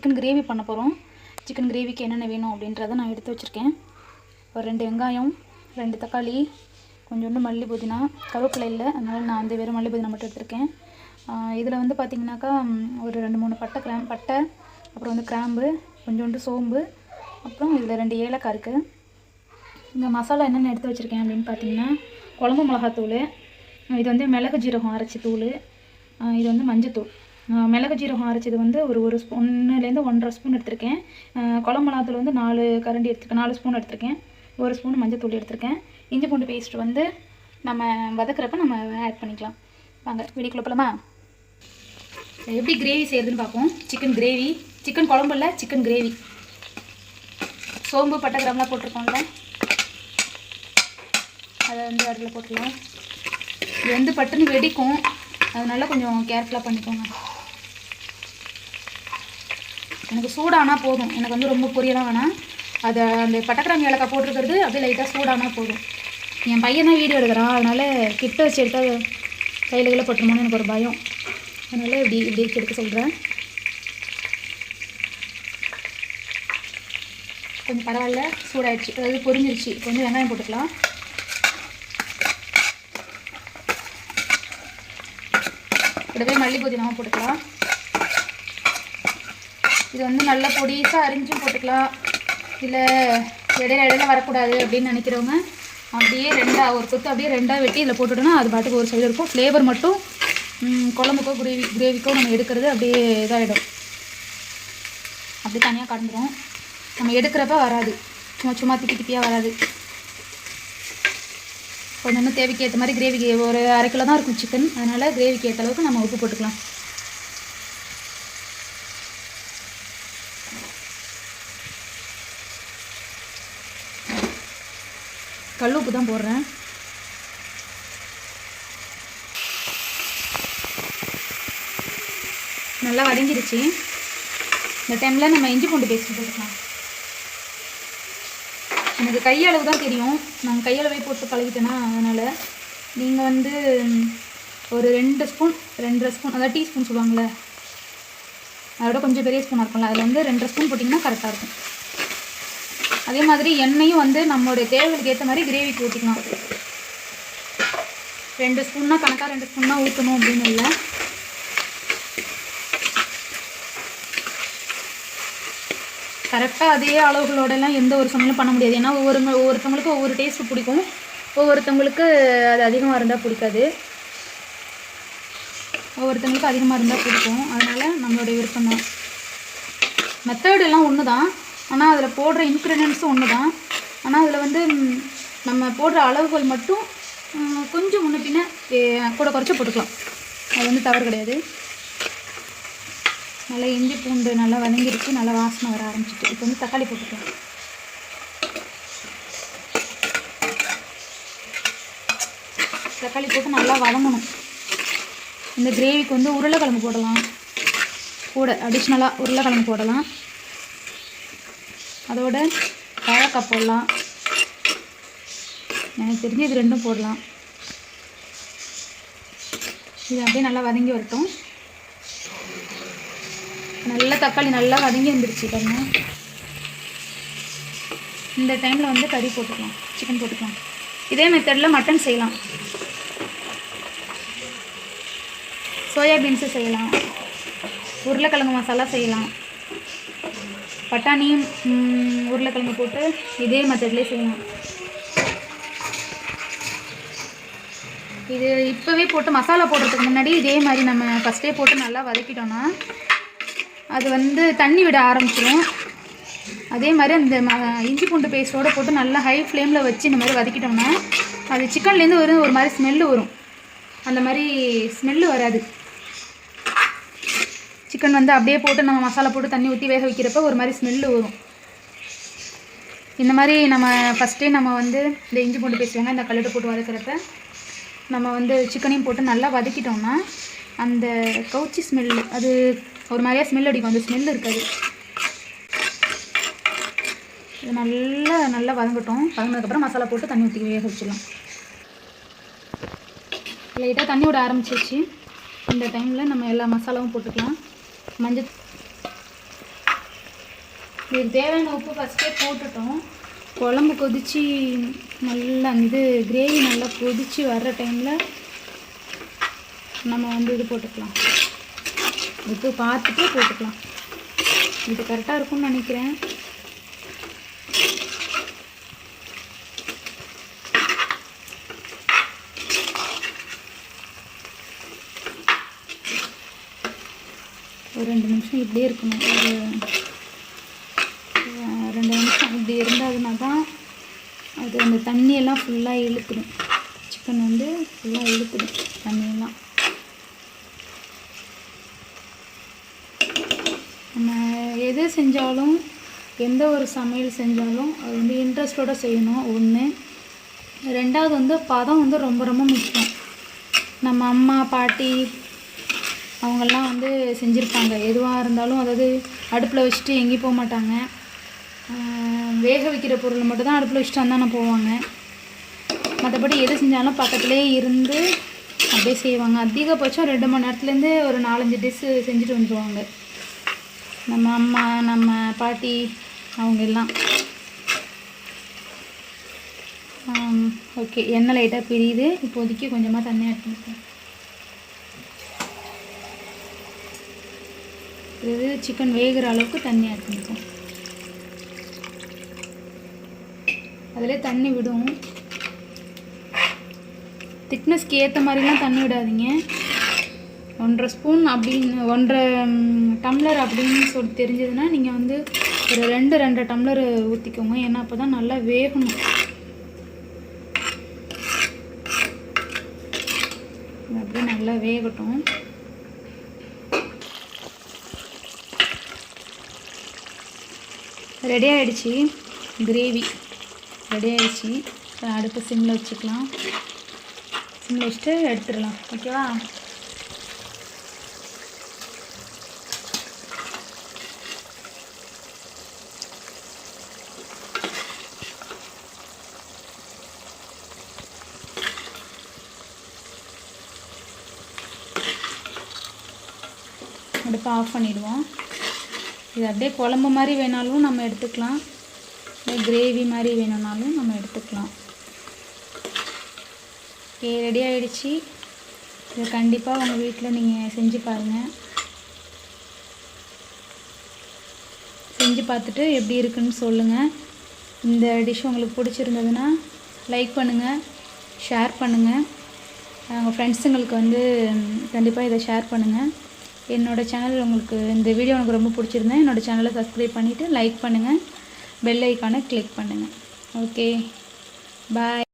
Chicken gravy பண்ண போகிறோம் chicken கிரேவிக்கு என்னென்ன வேணும் அப்படின்றத நான் எடுத்து வச்சுருக்கேன். ஒரு ரெண்டு வெங்காயம் ரெண்டு தக்காளி கொஞ்சோண்டு மல்லி புதினா. கருவேப்பிலை இல்லை அதனால் நான் வந்து வெறும் மல்லி புதினா மட்டும் எடுத்திருக்கேன். இதில் வந்து பார்த்திங்கனாக்கா ஒரு ரெண்டு மூணு பட்டை கிராம் பட்டை அப்புறம் வந்து கிராம்பு கொஞ்சோண்டு சோம்பு அப்புறம் இதில் ரெண்டு ஏலக்காய் இருக்குது இந்த மசாலா என்னென்ன எடுத்து வச்சுருக்கேன் அப்படின்னு பார்த்தீங்கன்னா குழம்பு மிளகாத்தூள் இது வந்து மிளகு ஜீரகம் அரைச்சி தூள் இது வந்து மஞ்சத்தூள். மிளகு ஜீரகம் அரைச்சது வந்து ஒரு ஒரு ஸ்பூன்லேருந்து ஒன்றரை ஸ்பூன் எடுத்திருக்கேன். ஆஹ் வந்து நாலு கரண்டி எடுத்துருக்கேன் நாலு ஸ்பூன் எடுத்திருக்கேன். ஒரு ஸ்பூன் மஞ்சத்தூள் எடுத்திருக்கேன். இஞ்சி பூண்டு பேஸ்ட் வந்து நம்ம வதக்குறப்ப நம்ம ஆட் பண்ணிக்கலாம். வாங்க வீடியோக்குள்ள போலாமா? எப்படி கிரேவி செய்கிறதுன்னு பார்ப்போம். சிக்கன் கிரேவி சிக்கன் குழம்பு இல்லை சிக்கன் கிரேவி சோம்பு பட்டை கிராம்லாம் போட்டிருக்கோம்ல அதை வந்து அதில் போட்டுக்கலாம். இது வந்து பட்டுன்னு வெடிக்கும். அதனால கொஞ்சம் கேர்ஃபுல்லாக பண்ணிக்கோங்க. எனக்கு சூடானா போதும். எனக்கு வந்து ரொம்ப பொரியலாம் வேணாம். அதை அந்த பட்டக்கிராமி ஏலக்காய் போட்டிருக்கிறது அப்படியே லைட்டாக சூடானா போதும். என் பையன் தான் வீடியோ எடுக்கிறான். அதனால் கிட்ட வச்சு எடுத்தால் கையில் கையில் போட்டுருமோன்னு எனக்கு ஒரு பயம். அதனால் இப்படி இப்படி வச்சு எடுக்க சொல்கிறேன் கொஞ்சம் பரவாயில்ல சூடாயிடுச்சு. அதாவது பொரிஞ்சிருச்சு. கொஞ்சம் வெங்காயம் போட்டுக்கலாம். கூடவே மல்லி புதினாவும் போட்டுக்கலாம். இது வந்து நல்லா பொடிசாக அரிஞ்சும் போட்டுக்கலாம். இல்லை இடையில இடையில வரக்கூடாது அப்படின்னு நினைக்கிறவங்க அப்படியே ரெண்டாக ஒரு கொத்து அப்படியே ரெண்டாக வெட்டி இதில் போட்டுட்டோம்னா அது பாட்டுக்கு ஒரு சைடு இருக்கும். ஃப்ளேவர் மட்டும் குழம்புக்கோ கிரேவி கிரேவிக்கோ நம்ம எடுக்கிறது அப்படியே இதாகிடும் அப்படி தனியாக கடந்துடும் நம்ம எடுக்கிறப்ப வராது. சும்மா சும்மா திப்பி திப்பியாக வராது. கொஞ்சம் தேவைக்கு ஏற்ற மாதிரி கிரேவிக்கு ஒரு அரை கிலோ தான் இருக்கும் சிக்கன் அதனால் கிரேவிக்கு ஏற்ற அளவுக்கு நம்ம உப்பு போட்டுக்கலாம். கல் உப்பு தான் போடுறேன். நல்லா வதங்கிருச்சு. இந்த டைமில் நம்ம இஞ்சி பூண்டு பேஸ்ட் போட்டுக்கலாம். எனக்கு கையளவு தான் தெரியும். நான் கையளவே போட்டு பழகிட்டேனா அதனால். நீங்கள் வந்து ஒரு ரெண்டு ஸ்பூன் ரெண்டரை ஸ்பூன் அதாவது டீஸ்பூன் சொல்லுவாங்களே அதோட கொஞ்சம் பெரிய ஸ்பூனாக இருக்கும்ல அதில் வந்து ரெண்டரை ஸ்பூன் போட்டிங்கன்னா கரெக்டாக இருக்கும். அதே மாதிரி எண்ணெயும் வந்து நம்மளுடைய தேவைகளுக்கு ஏற்ற மாதிரி கிரேவிக்கு ஊற்றிக்கலாம் ரெண்டு ஸ்பூன்னா கணக்காக ரெண்டு ஸ்பூன்னா ஊற்றணும் அப்படின்னு இல்லை. கரெக்டாக அதே அளவுகளோடலாம் எந்த ஒரு சமையலும் பண்ண முடியாது. ஏன்னா ஒவ்வொரு ஒவ்வொருத்தவங்களுக்கு ஒவ்வொரு டேஸ்ட் பிடிக்கும். ஒவ்வொருத்தவங்களுக்கு அது அதிகமாக இருந்தால் பிடிக்காது. ஒவ்வொருத்தவங்களுக்கு அதிகமாக இருந்தால் பிடிக்கும். அதனால் நம்மளுடைய விருப்பம் தான் மெத்தட் எல்லாம் ஒன்று தான் ஆனால் அதில் போடுற இன்க்ரீடியன்ஸும் ஒன்று தான் ஆனால் அதில் வந்து நம்ம போடுற அளவுகள் மட்டும் கொஞ்சம் முன்ன பின்ன கூட குறைச்சி போட்டுக்கலாம். அது வந்து தவறு கிடையாது. நல்லா இஞ்சி பூண்டு நல்லா வதங்கிருச்சு நல்லா வாசனை வர ஆரம்பிச்சிட்டு. இப்போ வந்து தக்காளி போட்டுக்கலாம். தக்காளி போட்டு நல்லா வதங்கணும். இந்த கிரேவிக்கு வந்து உருளைக்கிழங்கு போடலாம். கூட அடிஷ்னலாக உருளைக்கிழங்கு போடலாம். அதோட வாழைக்காய் போடலாம். எனக்கு தெரிஞ்சு இது ரெண்டும் போடலாம். இது அப்படியே நல்லா வதங்கி வரட்டும். நல்லா தக்காளி நல்லா வதங்கி வந்துருச்சு பாருங்க. இந்த டைமில் வந்து கறி போட்டுக்கலாம். சிக்கன் போட்டுக்கலாம். இதே மெத்தடில் மட்டன் செய்யலாம். சோயா பீன்ஸு செய்யலாம். உருளைக்கிழங்கு மசாலா செய்யலாம். பட்டாணியும் உருளைக்கிழங்கு போட்டு இதே மெத்தட்லேயே செய்யலாம் இது இப்போவே போட்டு மசாலா போடுறதுக்கு முன்னாடி இதே மாதிரி நம்ம ஃபஸ்ட்டே போட்டு நல்லா வதக்கிட்டோன்னா அது வந்து தண்ணி விட ஆரம்பிச்சிடும் அதே மாதிரி அந்த ம- இஞ்சி பூண்டு பேஸ்ட்டோடு போட்டு நல்லா ஹை ஃப்ளேமில் வச்சு இந்த மாதிரி வதக்கிட்டோம்னா அது சிக்கன்லேருந்து வரும் ஒரு மாதிரி ஸ்மெல்லு வரும். அந்த மாதிரி ஸ்மெல்லு வராது. சிக்கன் வந்து அப்படியே போட்டு நம்ம மசாலா போட்டு தண்ணி ஊற்றி வேக வைக்கிறப்ப ஒரு மாதிரி ஸ்மெல்லு வரும். இந்த மாதிரி நம்ம ஃபஸ்ட்டே நம்ம வந்து இந்த இஞ்சி பூண்டு பேசுவாங்க இந்த கல்லிட்டு போட்டு வதக்கிறப்ப நம்ம வந்து சிக்கனையும் போட்டு நல்லா வதக்கிட்டோம்னா அந்த கவுச்சி ஸ்மெல் அது ஒரு மாதிரியா ஸ்மெல் அடிக்கும். அந்த ஸ்மெல் இருக்காது. இது நல்லா நல்லா வதங்கட்டும். வதங்கினதுக்கப்புறம் மசாலா போட்டு தண்ணி ஊற்றி வேக வச்சிடலாம். லைட்டாக தண்ணி விட ஆரம்பிச்சிருச்சு. இந்த டைமில் நம்ம எல்லா மசாலாவும் போட்டுக்கலாம். மஞ்சள் இதுக்கு தேவையான உப்பு ஃபஸ்ட்டே போட்டுட்டோம். குழம்பு கொதித்து நல்லா இது கிரேவி நல்லா கொதித்து வர்ற டைமில் நம்ம வந்து இது போட்டுக்கலாம். உப்பு பார்த்துட்டு போட்டுக்கலாம். இது கரெக்டாக இருக்கும்னு நினைக்கிறேன். ரெண்டு நிமிஷம் இப்படியே இருக்கணும். ஒரு ரெண்டு நிமிஷம் இப்படி இருந்ததுனா தான் அது அந்த தண்ணியெல்லாம் ஃபுல்லாக இழுத்துடும். சிக்கன் வந்து ஃபுல்லாக இழுத்துடும் தண்ணியெல்லாம். நம்ம எது செஞ்சாலும் எந்த ஒரு சமையல் செஞ்சாலும் அது வந்து இன்ட்ரெஸ்டோடு செய்யணும் ஒன்று ரெண்டாவது வந்து பதம் வந்து ரொம்ப ரொம்ப முக்கியம். நம்ம அம்மா பாட்டி அவங்கெல்லாம் வந்து செஞ்சுருப்பாங்க. எதுவாக இருந்தாலும் அதாவது அடுப்பில் வச்சுட்டு எங்கேயும் போக மாட்டாங்க. வேக வைக்கிற பொருள் மட்டும் தான் அடுப்பில் வச்சுட்டு வந்தானே போவாங்க. மற்றபடி எது செஞ்சாலும் பக்கத்துலேயே இருந்து அப்படியே செய்வாங்க. அதிகபட்சம் ரெண்டு மணி நேரத்துலேருந்து ஒரு நாலஞ்சு டிஷ்ஷு செஞ்சுட்டு வந்துடுவாங்க நம்ம அம்மா நம்ம பாட்டி அவங்க எல்லாம். ஓகே எண்ணெய் லைட்டாக பிரியுது. இப்போதைக்கு கொஞ்சமாக தண்ணி ஆட் இது சிக்கன் வேகிற அளவுக்கு தண்ணி ஆட் பண்ணிப்போம். அதில் தண்ணி விடும். திக்னஸ்க்கு ஏற்ற மாதிரிலாம் தண்ணி விடாதீங்க. ஒன்றரை ஸ்பூன் அப்படின்னு ஒன்றரை டம்ளர் அப்படின்னு சொல்லி தெரிஞ்சதுன்னா நீங்கள் வந்து ஒரு ரெண்டு ரெண்டரை டம்ளர் ஊற்றிக்கோங்க ஏன்னா அப்போ தான் நல்லா வேகணும். அப்படியே நல்லா வேகட்டும். ரெடி ஆகிடுச்சி கிரேவி ரெடி ஆகிடுச்சி அடுப்பு சிம்மில் வச்சுக்கலாம். சிம்மில் வச்சுட்டு எடுத்துடலாம். ஓகேவா அடுப்பை ஆஃப் பண்ணிவிடுவோம் இது அப்படியே குழம்பு மாதிரி வேணாலும் நம்ம எடுத்துக்கலாம். இல்லை கிரேவி மாதிரி வேணும்னாலும் நம்ம எடுத்துக்கலாம். ஓகே ரெடி ஆகிடுச்சி இது கண்டிப்பாக உங்கள் வீட்டில் நீங்கள் செஞ்சு பாருங்கள் செஞ்சு பார்த்துட்டு எப்படி இருக்குன்னு சொல்லுங்கள் இந்த டிஷ் உங்களுக்கு பிடிச்சிருந்ததுன்னா லைக் பண்ணுங்கள் ஷேர் பண்ணுங்கள் உங்கள் ஃப்ரெண்ட்ஸுங்களுக்கு வந்து கண்டிப்பாக இதை ஷேர் பண்ணுங்கள் என்னோடய சேனல் உங்களுக்கு இந்த வீடியோ எனக்கு ரொம்ப பிடிச்சிருந்தேன் என்னோடய சேனலை சப்ஸ்கிரைப் பண்ணிவிட்டு லைக் பண்ணுங்கள் பெல் ஐக்கானை கிளிக் பண்ணுங்கள் ஓகே பாய்